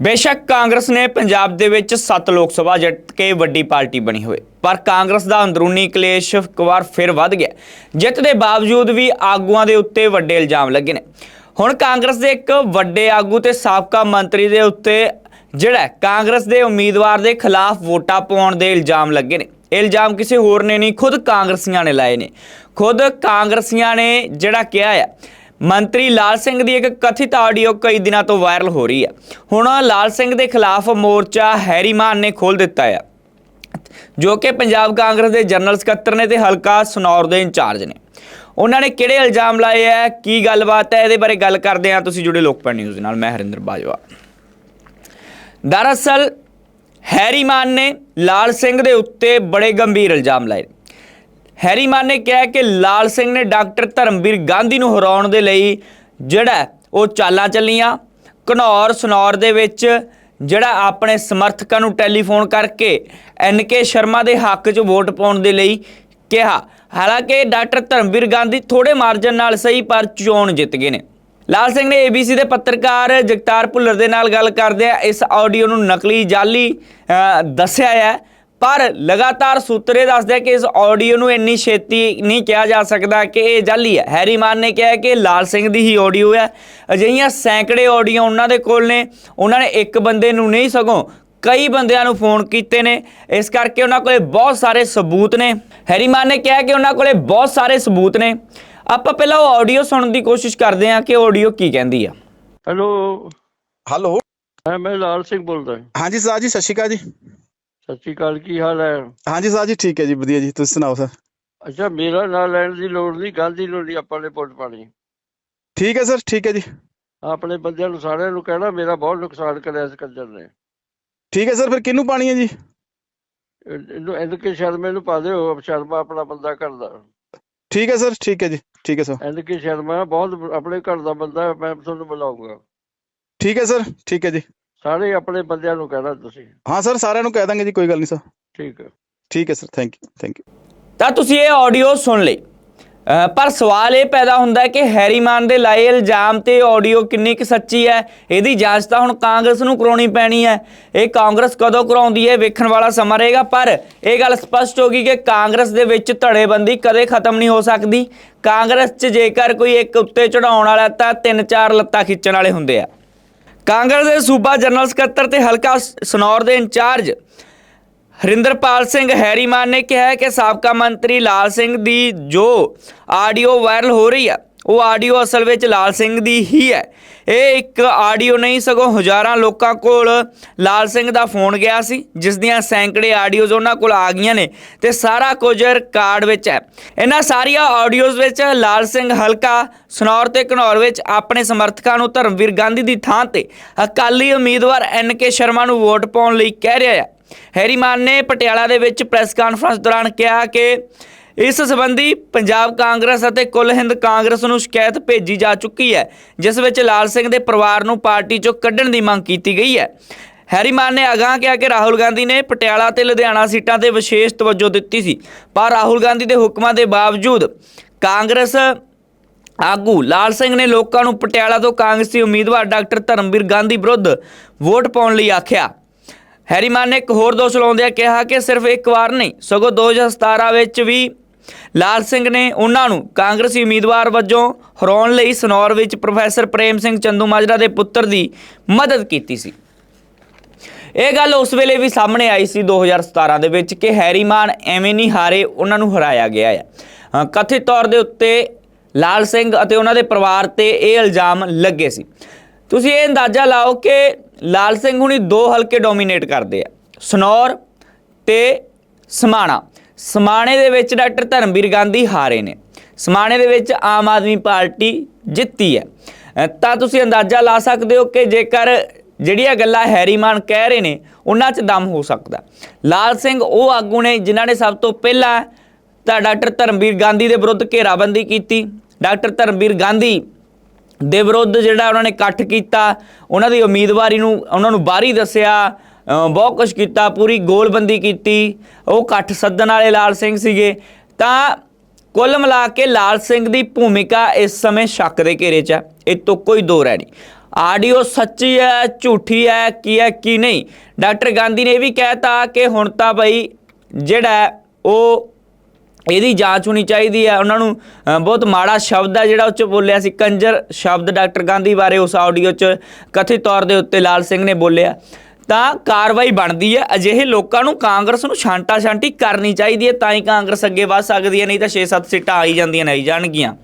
ਬੇਸ਼ੱਕ ਕਾਂਗਰਸ ਨੇ ਪੰਜਾਬ ਦੇ ਵਿੱਚ 7 ਲੋਕ ਸਭਾ ਜਿੱਤ ਕੇ ਵੱਡੀ ਪਾਰਟੀ ਬਣੀ ਹੋਵੇ, ਪਰ ਕਾਂਗਰਸ ਦਾ ਅੰਦਰੂਨੀ ਕਲੇਸ਼ ਇੱਕ ਵਾਰ ਫਿਰ ਵੱਧ ਗਿਆ। ਜਿੱਤ ਦੇ ਬਾਵਜੂਦ ਵੀ ਆਗੂਆਂ ਦੇ ਉੱਤੇ ਵੱਡੇ ਇਲਜ਼ਾਮ ਲੱਗੇ ਨੇ। ਹੁਣ ਕਾਂਗਰਸ ਦੇ ਇੱਕ ਵੱਡੇ ਆਗੂ ਤੇ ਸਾਬਕਾ ਮੰਤਰੀ ਦੇ ਉੱਤੇ ਜਿਹੜਾ ਕਾਂਗਰਸ ਦੇ ਉਮੀਦਵਾਰ ਦੇ ਖਿਲਾਫ ਵੋਟਾਂ ਪਾਉਣ ਦੇ ਇਲਜ਼ਾਮ ਲੱਗੇ ਨੇ। ਇਹ ਇਲਜ਼ਾਮ ਕਿਸੇ ਹੋਰ ਨੇ ਨਹੀਂ, ਖੁਦ ਕਾਂਗਰਸੀਆਂ ਨੇ ਲਾਏ ਨੇ। ਖੁਦ ਕਾਂਗਰਸੀਆਂ ਨੇ ਜਿਹੜਾ ਕਿਹਾ ਹੈ ਮੰਤਰੀ ਲਾਲ ਸਿੰਘ ਦੀ ਇੱਕ ਕਥਿਤ ਆਡੀਓ ਕਈ ਦਿਨਾਂ ਤੋਂ ਵਾਇਰਲ ਹੋ ਰਹੀ ਹੈ। ਹੁਣ ਲਾਲ ਸਿੰਘ ਦੇ ਖਿਲਾਫ ਮੋਰਚਾ ਹੈਰੀਮਾਨ ਨੇ ਖੋਲ ਦਿੱਤਾ ਹੈ, ਜੋ ਕਿ ਪੰਜਾਬ ਕਾਂਗਰਸ ਦੇ ਜਨਰਲ ਸਕੱਤਰ ਨੇ ਤੇ ਹਲਕਾ ਸਨੌਰ ਦੇ ਇੰਚਾਰਜ ਨੇ। ਉਹਨਾਂ ਨੇ ਕਿਹੜੇ ਇਲਜ਼ਾਮ ਲਾਏ ਹੈ, ਕੀ ਗੱਲਬਾਤ ਹੈ, ਇਹਦੇ ਬਾਰੇ ਗੱਲ ਕਰਦੇ ਹਾਂ। ਤੁਸੀਂ ਜੁੜੇ ਲੋਕਪਾਲ ਨਿਊਜ਼ ਦੇ ਨਾਲ, ਮੈਂ ਹਰਿੰਦਰ ਬਾਜਵਾ। ਦਰਅਸਲ ਹੈਰੀਮਾਨ ਨੇ ਲਾਲ ਸਿੰਘ ਦੇ ਉੱਤੇ ਬੜੇ ਗੰਭੀਰ ਇਲਜ਼ਾਮ ਲਾਏ। ਹੈਰੀ ਮਾਨ ਨੇ ਕਿਹਾ ਕਿ ਲਾਲ ਸਿੰਘ ਨੇ ਡਾਕਟਰ ਧਰਮਵੀਰ ਗਾਂਧੀ ਨੂੰ ਹਰਾਉਣ ਦੇ ਲਈ ਜਿਹੜਾ ਉਹ ਚਾਲਾਂ ਚੱਲੀਆਂ। ਘਨੌਰ, ਸਨੌਰ ਦੇ ਵਿੱਚ ਜਿਹੜਾ ਆਪਣੇ ਸਮਰਥਕਾਂ ਨੂੰ ਟੈਲੀਫੋਨ ਕਰਕੇ ਐਨਕੇ ਸ਼ਰਮਾ ਦੇ ਹੱਕ 'ਚ ਵੋਟ ਪਾਉਣ ਦੇ ਲਈ ਕਿਹਾ। ਹਾਲਾਂਕਿ ਡਾਕਟਰ ਧਰਮਵੀਰ ਗਾਂਧੀ ਥੋੜੇ ਮਾਰਜਨ ਨਾਲ ਸਹੀ ਪਰ ਚੋਣ ਜਿੱਤ ਗਏ ਨੇ। ਲਾਲ ਸਿੰਘ ਨੇ ABC ਦੇ ਪੱਤਰਕਾਰ ਜਗਤਾਰ ਭੁੱਲਰ ਦੇ ਨਾਲ ਗੱਲ ਕਰਦੇ ਆ ਇਸ ਆਡੀਓ ਨੂੰ ਨਕਲੀ ਜਾਲੀ ਦੱਸਿਆ ਹੈ। ਪਰ ਲਗਾਤਾਰ ਸੂਤਰੇ ਦੱਸਦੇ ਆ ਕਿ ਇਸ ਆਡੀਓ ਨੂੰ ਇੰਨੀ ਛੇਤੀ ਨਹੀਂ ਕਿਹਾ ਜਾ ਸਕਦਾ ਕਿ ਇਹ ਜਾਲੀ ਹੈ। ਹੈਰੀ ਮਾਨ ਨੇ ਕਿਹਾ ਕਿ ਲਾਲ ਸਿੰਘ ਦੀ ਹੀ ਆਡੀਓ ਹੈ। ਅਜਿਹੀਆਂ ਸੈਂਕੜੇ ਆਡੀਓ ਉਹਨਾਂ ਦੇ ਕੋਲ ਨੇ। ਉਹਨਾਂ ਨੇ ਇੱਕ ਬੰਦੇ ਨੂੰ ਨਹੀਂ ਸਗੋਂ ਕਈ ਬੰਦਿਆਂ ਨੂੰ ਫੋਨ ਕੀਤੇ ਨੇ। ਇਸ ਕਰਕੇ ਉਹਨਾਂ ਕੋਲੇ ਬਹੁਤ ਸਾਰੇ ਸਬੂਤ ਨੇ। ਹੈਰੀ ਮਾਨ ਨੇ ਕਿਹਾ ਕਿ ਉਹਨਾਂ ਕੋਲੇ ਬਹੁਤ ਸਾਰੇ ਸਬੂਤ ਨੇ। ਆਪਾਂ ਪਹਿਲਾਂ ਉਹ ਆਡੀਓ ਸੁਣਨ ਦੀ ਕੋਸ਼ਿਸ਼ ਕਰਦੇ ਹਾਂ ਕਿ ਆਡੀਓ ਕੀ ਕਹਿੰਦੀ ਆ। ਹੈਲੋ। ਹੈਲੋ। ਮੈਂ ਲਾਲ ਸਿੰਘ ਬੋਲਦਾ ਹਾਂਜੀ ਸਰ ਜੀ ਸਤਿ ਸ਼੍ਰੀ ਅਕਾਲ ਜੀ। ਸਤਿ ਸ਼੍ਰੀ ਅਕਾਲ ਕੀ ਹਾਲ ਹੈ? ਹਾਂਜੀ ਸਰ ਜੀ ਠੀਕ ਹੈ ਜੀ ਵਧੀਆ ਜੀ ਤੁਸੀਂ ਸੁਣਾਓ ਸਰ? ਅੱਛਾ ਮੇਰਾ ਨਾਂ ਲੈਣ ਦੀ ਲੋੜ ਨਹੀਂ ਗੱਲ ਦੀ ਲੋੜ ਨਹੀਂ ਆਪਾਂ ਨੇ ਵੋਟ ਪਾਣੀ। ਠੀਕ ਹੈ ਸਰ ਠੀਕ ਹੈ ਜੀ। ਆਪਣੇ ਬੰਦਿਆਂ ਨੂੰ ਸਾਰਿਆਂ ਨੂੰ ਕਹਿਣਾ ਮੇਰਾ ਬਹੁਤ ਨੁਕਸਾਨ ਕਰਿਆ ਇਸ ਕੰਜਰ ਨੇ। ਠੀਕ ਹੈ ਸਰ ਫਿਰ ਕਿਹਨੂੰ ਪਾਣੀ ਹੈ ਜੀ? ਇਹ- ਇਹਨੂੰ ਐਨ ਕੇ ਸ਼ਰਮੇ ਨੂੰ ਪਾ ਦਿਓ ਸ਼ਰਮਾ ਆਪਣਾ ਬੰਦਾ ਕਰਦਾ ਠੀਕ ਹੈ ਸਰ ਠੀਕ ਹੈ ਜੀ ਠੀਕ ਹੈ ਸਰ। ਐਨ ਕੇ ਸ਼ਰਮਾ ਬਹੁਤ ਆਪਣੇ ਘਰ ਦਾ ਬੰਦਾ ਮੈਂ ਤੁਹਾਨੂੰ ਬੁਲਾਊਂਗਾ। ਠੀਕ ਹੈ ਸਰ ਠੀਕ ਹੈ ਜੀ। ਸਾਰੇ ਆਪਣੇ ਬੰਦਿਆਂ ਨੂੰ ਕਹਿਣਾ ਤੁਸੀਂ। ਹਾਂ ਸਰ ਸਾਰਿਆਂ ਨੂੰ ਕਹਿ ਦਾਂਗੇ ਜੀ ਕੋਈ ਗੱਲ ਨਹੀਂ ਸਰ। ਠੀਕ ਹੈ। ਠੀਕ ਹੈ sir thank you thank you ਤਾਂ ਤੁਸੀਂ ਇਹ ਆਡੀਓ ਸੁਣ ਲਈ। ਪਰ ਸਵਾਲ ਇਹ ਪੈਦਾ ਹੁੰਦਾ ਹੈ ਕਿ ਹੈਰੀ ਮਾਨ ਦੇ ਲਾਏ ਇਲਜ਼ਾਮ ਤੇ ਆਡੀਓ ਕਿੰਨੀ ਕੁ ਸੱਚੀ ਹੈ? ਇਹਦੀ ਜਾਂਚ ਤਾਂ ਹੁਣ ਕਾਂਗਰਸ ਨੂੰ ਕਰਾਉਣੀ ਪੈਣੀ ਹੈ। ਇਹ ਕਾਂਗਰਸ ਕਦੋਂ ਕਰਾਉਂਦੀ ਹੈ ਵੇਖਣ ਵਾਲਾ ਸਮਾਂ ਰਹੇਗਾ। ਪਰ ਇਹ ਗੱਲ ਸਪਸ਼ਟ ਹੋ ਗਈ ਕਿ ਕਾਂਗਰਸ ਦੇ ਵਿੱਚ ਧੜੇਬੰਦੀ ਕਦੇ ਖਤਮ ਨਹੀਂ ਹੋ ਸਕਦੀ। ਕਾਂਗਰਸ 'ਚ ਜੇਕਰ ਕੋਈ ਇੱਕ ਉੱਤੇ ਚੜਾਉਣ ਵਾਲਾ ਤਾਂ ਤਿੰਨ ਚਾਰ ਲੱਤਾਂ ਖਿੱਚਣ ਵਾਲੇ ਹੁੰਦੇ ਆ। ਕਾਂਗਰਸ ਦੇ ਸੂਬਾ ਜਨਰਲ ਸਕੱਤਰ ਤੇ ਹਲਕਾ ਸਨੌਰ ਦੇ ਇੰਚਾਰਜ ਹਰਿੰਦਰਪਾਲ ਸਿੰਘ ਹੈਰੀਮਾਨ ਨੇ ਕਿਹਾ ਕਿ ਸਾਬਕਾ ਮੰਤਰੀ ਲਾਲ ਸਿੰਘ ਦੀ ਜੋ ਆਡੀਓ ਵਾਇਰਲ ਹੋ ਰਹੀ ਹੈ ਉਹ ਆਡੀਓ ਅਸਲ ਵਿੱਚ ਲਾਲ ਸਿੰਘ ਦੀ ਹੀ ਹੈ। ਇਹ ਇੱਕ ਆਡੀਓ ਨਹੀਂ, ਸਗੋਂ ਹਜ਼ਾਰਾਂ ਲੋਕਾਂ ਕੋਲ ਲਾਲ ਸਿੰਘ ਦਾ ਫੋਨ ਗਿਆ ਸੀ, ਜਿਸ ਦੀਆਂ ਸੈਂਕੜੇ ਆਡੀਓਜ਼ ਉਹਨਾਂ ਕੋਲ ਆ ਗਈਆਂ ਨੇ ਤੇ ਸਾਰਾ ਕੁਝ ਰਿਕਾਰਡ ਵਿੱਚ ਹੈ। ਇਹਨਾਂ ਸਾਰੀਆਂ ਆਡੀਓਜ਼ ਵਿੱਚ ਲਾਲ ਸਿੰਘ ਹਲਕਾ ਸਨੌਰ ਤੇ ਘਨੌਰ ਵਿੱਚ ਆਪਣੇ ਸਮਰਥਕਾਂ ਨੂੰ ਧਰਮਵੀਰ ਗਾਂਧੀ ਦੀ ਥਾਂ ਤੇ ਅਕਾਲੀ ਉਮੀਦਵਾਰ ਐਨ ਕੇ ਸ਼ਰਮਾ ਨੂੰ ਵੋਟ ਪਾਉਣ ਲਈ ਕਹਿ ਰਿਹਾ ਹੈ। ਹੈਰੀ ਨੇ ਪਟਿਆਲਾ ਦੇ ਵਿੱਚ ਪ੍ਰੈਸ ਕਾਨਫਰੰਸ ਦੌਰਾਨ ਕਿਹਾ ਕਿ ਇਸ ਸੰਬੰਧੀ ਪੰਜਾਬ ਕਾਂਗਰਸ ਅਤੇ ਕੁੱਲ ਹਿੰਦ ਕਾਂਗਰਸ ਨੂੰ ਸ਼ਿਕਾਇਤ ਭੇਜੀ ਜਾ ਚੁੱਕੀ ਹੈ, ਜਿਸ ਵਿੱਚ ਲਾਲ ਸਿੰਘ ਦੇ ਪਰਿਵਾਰ ਨੂੰ ਪਾਰਟੀ ਚੋਂ ਕੱਢਣ ਦੀ ਮੰਗ ਕੀਤੀ ਗਈ ਹੈ। ਹੈਰੀਮਾਨ ਨੇ ਅਗਾਂਹ ਕਿਹਾ ਕਿ ਰਾਹੁਲ ਗਾਂਧੀ ਨੇ ਪਟਿਆਲਾ ਤੇ ਲੁਧਿਆਣਾ ਸੀਟਾਂ ਤੇ ਵਿਸ਼ੇਸ਼ ਤਵੱਜੋ ਦਿੱਤੀ ਸੀ, ਪਰ ਰਾਹੁਲ ਗਾਂਧੀ ਦੇ ਹੁਕਮਾਂ ਦੇ ਬਾਵਜੂਦ ਕਾਂਗਰਸ ਆਗੂ ਲਾਲ ਸਿੰਘ ਨੇ ਲੋਕਾਂ ਨੂੰ ਪਟਿਆਲਾ ਤੋਂ ਕਾਂਗਰਸੀ ਉਮੀਦਵਾਰ ਡਾਕਟਰ ਧਰਮਵੀਰ ਗਾਂਧੀ ਵਿਰੁੱਧ ਵੋਟ ਪਾਉਣ ਲਈ ਆਖਿਆ। ਹੈਰੀਮਾਨ ਨੇ ਇੱਕ ਹੋਰ ਦੋਸ਼ ਲਾਉਂਦਿਆਂ ਕਿਹਾ ਕਿ ਸਿਰਫ ਇੱਕ ਵਾਰ ਨਹੀਂ, ਸਗੋਂ 2017 ਵਿੱਚ ਵੀ ਲਾਲ ਸਿੰਘ ਨੇ ਉਹਨਾਂ ਨੂੰ ਕਾਂਗਰਸੀ ਉਮੀਦਵਾਰ ਵਜੋਂ ਹਰਾਉਣ ਲਈ ਸਨੌਰ ਵਿੱਚ ਪ੍ਰੋਫੈਸਰ ਪ੍ਰੇਮ ਸਿੰਘ ਚੰਦੂ ਮਾਜਰਾ ਦੇ ਪੁੱਤਰ ਦੀ ਮਦਦ ਕੀਤੀ ਸੀ। ਇਹ ਗੱਲ ਉਸ ਵੇਲੇ ਵੀ ਸਾਹਮਣੇ ਆਈ ਸੀ 2017 ਦੇ ਵਿੱਚ ਕਿ ਹੈਰੀਮਾਨ ਐਵੇਂ ਨਹੀਂ ਹਾਰੇ, ਉਹਨਾਂ ਨੂੰ ਹਰਾਇਆ ਗਿਆ ਹੈ ਕਥਿਤ ਤੌਰ ਦੇ ਉੱਤੇ ਲਾਲ ਸਿੰਘ ਅਤੇ ਉਹਨਾਂ ਦੇ ਪਰਿਵਾਰ ਤੇ ਇਹ ਇਲਜ਼ਾਮ ਲੱਗੇ ਸੀ। ਤੁਸੀਂ ਇਹ ਅੰਦਾਜ਼ਾ ਲਾਓ ਕਿ ਲਾਲ ਸਿੰਘ ਹੁਣੀ ਦੋ ਹਲਕੇ ਡੋਮੀਨੇਟ ਕਰਦੇ ਆ, ਸਨੌਰ ਤੇ ਸਮਾਣਾ। ਸਮਾਣੇ ਦੇ ਵਿੱਚ ਡਾਕਟਰ ਧਰਮਵੀਰ ਗਾਂਧੀ ਹਾਰੇ ਨੇ। ਸਮਾਣੇ ਦੇ ਵਿੱਚ ਆਮ ਆਦਮੀ ਪਾਰਟੀ ਜਿੱਤੀ ਹੈ। ਤਾਂ ਤੁਸੀਂ ਅੰਦਾਜ਼ਾ ਲਾ ਸਕਦੇ ਹੋ ਕਿ ਜੇਕਰ ਜਿਹੜੀਆਂ ਗੱਲਾਂ ਹੈਰੀਮਾਨ ਕਹਿ ਰਹੇ ਨੇ, ਉਹਨਾਂ 'ਚ ਦਮ ਹੋ ਸਕਦਾ। ਲਾਲ ਸਿੰਘ ਉਹ ਆਗੂ ਨੇ ਜਿਨ੍ਹਾਂ ਨੇ ਸਭ ਤੋਂ ਪਹਿਲਾਂ ਤਾਂ ਡਾਕਟਰ ਧਰਮਵੀਰ ਗਾਂਧੀ ਦੇ ਵਿਰੁੱਧ ਘੇਰਾਬੰਦੀ ਕੀਤੀ। ਡਾਕਟਰ ਧਰਮਵੀਰ ਗਾਂਧੀ ਦੇ ਵਿਰੁੱਧ ਜਿਹੜਾ ਉਹਨਾਂ ਨੇ ਇਕੱਠ ਕੀਤਾ, ਉਹਨਾਂ ਦੀ ਉਮੀਦਵਾਰੀ ਨੂੰ, ਉਹਨਾਂ ਨੂੰ ਬਾਹਰੀ ਦੱਸਿਆ ਬਹੁਤ ਕੁਝ ਕੀਤਾ, ਪੂਰੀ ਗੋਲਬੰਦੀ ਕੀਤੀ। ਉਹ ਇਕੱਠ ਸੱਦਣ ਵਾਲੇ ਲਾਲ ਸਿੰਘ ਸੀਗੇ। ਤਾਂ ਕੁੱਲ ਮਿਲਾ ਕੇ ਲਾਲ ਸਿੰਘ ਦੀ ਭੂਮਿਕਾ ਇਸ ਸਮੇਂ ਸ਼ੱਕ ਦੇ ਘੇਰੇ 'ਚ ਹੈ ਇਹ ਤੋਂ ਕੋਈ ਦੋ ਰਹਿ ਨਹੀਂ। ਆਡੀਓ ਸੱਚੀ ਹੈ, ਝੂਠੀ ਹੈ, ਕੀ ਹੈ, ਕੀ ਨਹੀਂ? ਡਾਕਟਰ ਗਾਂਧੀ ਨੇ ਇਹ ਵੀ ਕਹਿਤਾ ਕਿ ਹੁਣ ਤਾਂ ਬਈ ਜਿਹੜਾ ਉਹ ਇਹਦੀ ਜਾਂਚ ਹੋਣੀ ਚਾਹੀਦੀ ਹੈ। ਉਹਨਾਂ ਨੂੰ ਬਹੁਤ ਮਾੜਾ ਸ਼ਬਦ ਹੈ ਜਿਹੜਾ ਉਹ 'ਚ ਬੋਲਿਆ ਸੀ। ਕੰਜਰ ਸ਼ਬਦ ਡਾਕਟਰ ਗਾਂਧੀ ਬਾਰੇ ਉਸ ਆਡੀਓ 'ਚ ਕਥਿਤ ਤੌਰ ਦੇ ਉੱਤੇ ਲਾਲ ਸਿੰਘ ਨੇ ਬੋਲਿਆ। ਤਾਂ ਕਾਰਵਾਈ ਬਣਦੀ ਹੈ। ਅਜਿਹੇ ਲੋਕਾਂ ਨੂੰ ਕਾਂਗਰਸ ਨੂੰ ਛਾਂਟਾ ਛਾਂਟੀ ਕਰਨੀ ਚਾਹੀਦੀ ਹੈ, ਤਾਂ ਹੀ ਕਾਂਗਰਸ ਅੱਗੇ ਵੱਧ ਸਕਦੀ ਹੈ, ਨਹੀਂ ਤਾਂ 6-7 ਸੀਟਾਂ ਆਈ ਜਾਂਦੀਆਂ ਨਹੀਂ ਜਾਣਗੀਆਂ।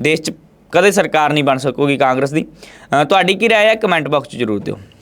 ਦੇਸ਼ 'ਚ ਕਦੇ ਸਰਕਾਰ ਨਹੀਂ ਬਣ ਸਕੂਗੀ ਕਾਂਗਰਸ ਦੀ। ਤੁਹਾਡੀ ਕੀ ਰਾਏ ਹੈ? ਕਮੈਂਟ ਬਾਕਸ 'ਚ ਜ਼ਰੂਰ ਦਿਓ।